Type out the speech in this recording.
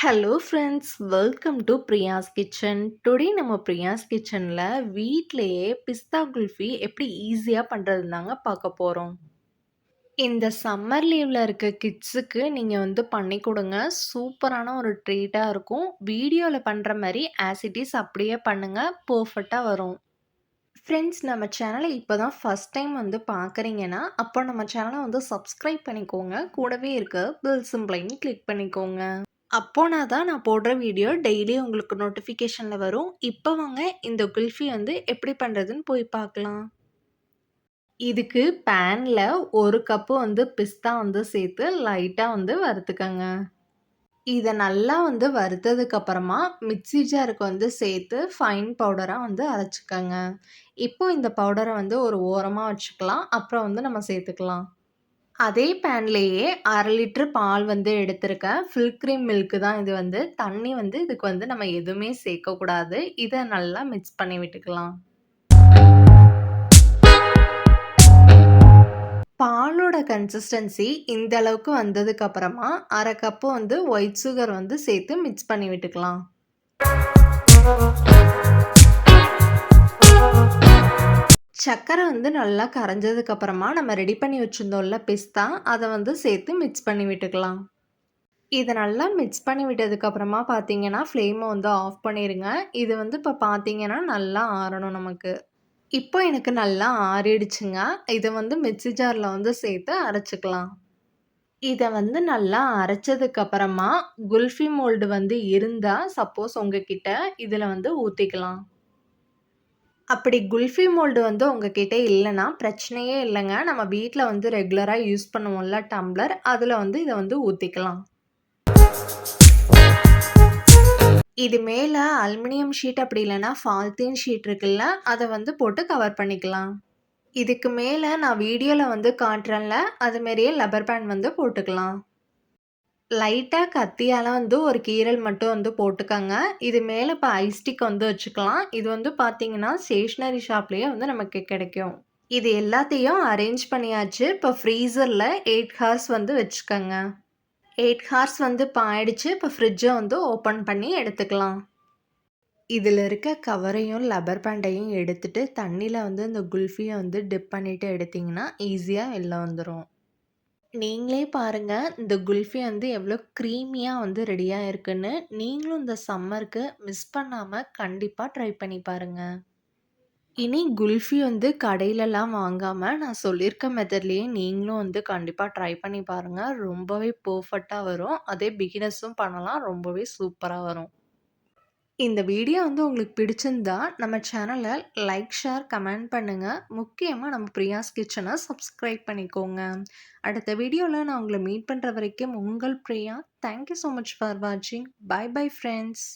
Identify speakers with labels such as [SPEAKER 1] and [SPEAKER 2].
[SPEAKER 1] Hello friends welcome to Priya's kitchen today நம்ம பிரியாஸ் கிச்சனில் வீட்டிலையே பிஸ்தா குல்ஃபி எப்படி ஈஸியாக பண்ணுறது தாங்க பார்க்க போகிறோம் இந்த சம்மர் லீவில் இருக்க கிட்ஸுக்கு நீங்கள் வந்து பண்ணி கொடுங்க. சூப்பரான ஒரு ட்ரீட்டாக இருக்கும். வீடியோவில் பண்ணுற மாதிரி ஆசிட்டிஸ் அப்படியே பண்ணுங்கள் பர்ஃபெக்டாக வரும். ஃப்ரெண்ட்ஸ் நம்ம சேனலை இப்போ தான் ஃபஸ்ட் டைம் வந்து பார்க்குறீங்கன்னா அப்போ நம்ம சேனலை வந்து சப்ஸ்கிரைப் பண்ணிக்கோங்க. கூடவே இருக்க பில் சிம்பிளையும் கிளிக் பண்ணிக்கோங்க. அப்போனா தான் நான் போடுற வீடியோ டெய்லி உங்களுக்கு நோட்டிஃபிகேஷனில் வரும். இப்போ வாங்க இந்த குல்ஃபி வந்து எப்படி பண்ணுறதுன்னு போய் பார்க்கலாம். இதுக்கு பேனில் ஒரு கப்பு வந்து பிஸ்தா வந்து சேர்த்து லைட்டாக வந்து வறுத்துக்கங்க. இதை நல்லா வந்து வறுத்ததுக்கப்புறமா மிக்சி ஜாருக்கு வந்து சேர்த்து ஃபைன் பவுடராக வந்து அரைச்சிக்கோங்க. இப்போ இந்த பவுடரை வந்து ஒரு ஓரமாக வச்சுக்கலாம். அப்புறம் வந்து நம்ம சேர்த்துக்கலாம். அதே பேன்லேயே அரை லிட்ரு பால் வந்து எடுத்திருக்கேன். ஃபில் க்ரீம் மில்க்கு தான் இது வந்து. தண்ணி வந்து இதுக்கு வந்து நம்ம எதுவுமே சேர்க்கக்கூடாது இதை நல்லா மிக்ஸ் பண்ணி விட்டுக்கலாம். பாலோட கன்சிஸ்டன்சி இந்த அளவுக்கு வந்ததுக்கு அப்புறமா அரை கப்பு வந்து ஒயிட் சுகர் வந்து சேர்த்து மிக்ஸ் பண்ணி விட்டுக்கலாம். சர்க்கரை வந்து நல்லா கரைஞ்சதுக்கப்புறமா நம்ம ரெடி பண்ணி வச்சுருந்தோம்ல பிஸ்தா அதை வந்து சேர்த்து மிக்ஸ் பண்ணி விட்டுக்கலாம். இதை நல்லா மிக்ஸ் பண்ணி விட்டதுக்கப்புறமா பார்த்தீங்கன்னா ஃப்ளேமை வந்து ஆஃப் பண்ணிடுங்க இது வந்து இப்போ பார்த்தீங்கன்னா நல்லா ஆறணும் நமக்கு. இப்போ எனக்கு நல்லா ஆறிடுச்சுங்க. இதை வந்து மிக்சி ஜாரில் வந்து சேர்த்து அரைச்சிக்கலாம். இதை வந்து நல்லா அரைச்சதுக்கப்புறமா குல்ஃபி மோல்டு வந்து இருந்தால் சப்போஸ் உங்ககிட்ட இதில் வந்து ஊற்றிக்கலாம் அப்படி குல்ஃபி மோல்டு வந்து உங்ககிட்ட இல்லைன்னா பிரச்சனையே இல்லைங்க. நம்ம வீட்டில் வந்து ரெகுலராக யூஸ் பண்ணுவோம்ல டம்ளர். அதில் வந்து இதை வந்து ஊற்றிக்கலாம் இது மேலே அலுமினியம் ஷீட் அப்படி இல்லைன்னா ஃபால்த்தீன் ஷீட் இருக்குல்ல அதை வந்து போட்டு கவர் பண்ணிக்கலாம். இதுக்கு மேலே நான் வீடியோவில் வந்து காட்டுறேன்ல அதுமாரியே லப்பர் பேண்ட் வந்து போட்டுக்கலாம். லைட்டாக கத்தியால் வந்து ஒரு கீரல் மட்டும் வந்து போட்டுக்கோங்க. இது மேலே இப்போ ஐஸ்டிக் வந்து வச்சுக்கலாம். இது வந்து பார்த்தீங்கன்னா ஸ்டேஷ்னரி ஷாப்லேயே வந்து நமக்கு கிடைக்கும். இது எல்லாத்தையும் அரேஞ்ச் பண்ணியாச்சு. இப்போ ஃப்ரீசரில் எயிட் ஹார்ஸ் வந்து வச்சுக்கோங்க. எயிட் ஹார்ஸ் வந்து இப்போ ஆயிடுச்சு. இப்போ ஃப்ரிட்ஜை வந்து ஓப்பன் பண்ணி எடுத்துக்கலாம். இதில் இருக்க கவரையும் லப்பர் பேண்டையும் எடுத்துகிட்டு தண்ணியில் வந்து இந்த குல்ஃபியை வந்து டிப் பண்ணிவிட்டு எடுத்திங்கன்னா ஈஸியாக வெளில வந்துடும் நீங்களே பாருங்கள் இந்த குல்ஃபி வந்து எவ்வளோ க்ரீமியாக வந்து ரெடியாக இருக்குன்னு நீங்களும் இந்த சம்மருக்கு மிஸ் பண்ணாமல் கண்டிப்பாக ட்ரை பண்ணி பாருங்கள் இனி குல்ஃபி வந்து கடையிலலாம் வாங்காமல் நான் சொல்லியிருக்க மெத்தட்லேயே நீங்களும் வந்து கண்டிப்பாக ட்ரை பண்ணி பாருங்கள் ரொம்பவே பர்ஃபெக்டாக வரும். அதே பிகினர்ஸும் பண்ணலாம். ரொம்பவே சூப்பராக வரும். இந்த வீடியோ வந்து உங்களுக்கு பிடிச்சிருந்தா நம்ம சேனலை லைக் ஷேர் கமெண்ட் பண்ணுங்கள் முக்கியமாக நம்ம பிரியாஸ் கிச்சனை சப்ஸ்கிரைப் பண்ணிக்கோங்க. அடுத்த வீடியோவில் நான் உங்களை மீட் பண்ணுற வரைக்கும் உங்கள் Priya. Thank you so much for வாட்சிங் பை பை ஃப்ரெண்ட்ஸ்